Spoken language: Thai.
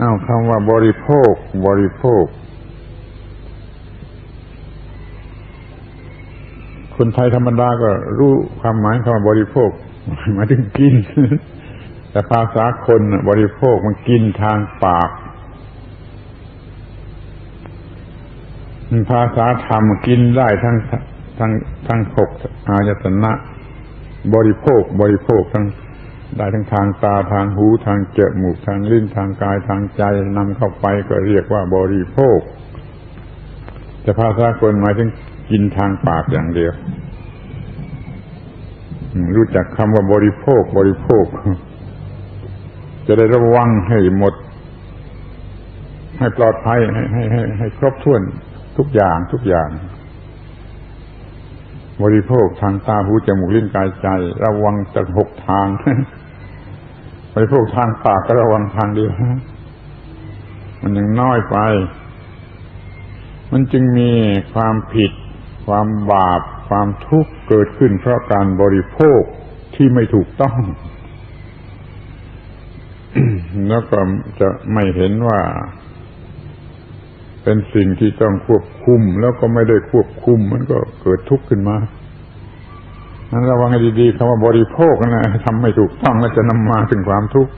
อ้าวคำว่าบริโภค บริโภค คนไทยธรรมดาก็รู้ความหมายคำว่าบริโภคหมายถึงกิน แต่ภาษาคนบริโภคมันกินทางปากภาษาธรรมกินได้ทั้งทั้งทั้งหกอายตนะ บริโภค บริโภคทั้ง ได้ทั้งทางตาทางหูทางจมูกทางลิ้นทางกายทางใจนำเข้าไปก็เรียกว่าบริโภค แต่ภาษาคนหมายถึงกินทางปากอย่างเดียว รู้จักคำว่าบริโภคบริโภค จะได้ระวังให้หมด ให้ปลอดภัยให้ให้ให้ให้ครบถ้วนทุกอย่างทุกอย่าง บริโภคทางตาหูจมูกลิ้นกายใจ ระวังจากหกทาง บริโภคทางปากก็ระวังทางเดียวมันยังน้อยไป มันจึงมีความผิด ความบาป ความทุกข์เกิดขึ้นเพราะการบริโภคที่ไม่ถูกต้อง แล้วก็จะไม่เห็นว่า เป็นสิ่งที่ต้องควบคุม แล้วก็ไม่ได้ควบคุม มันก็เกิดทุกข์ขึ้นมานั้นระวังให้ดีๆคำว่าบริโภคนะทำไม่ถูกต้องแล้วจะนำมาถึงความทุกข์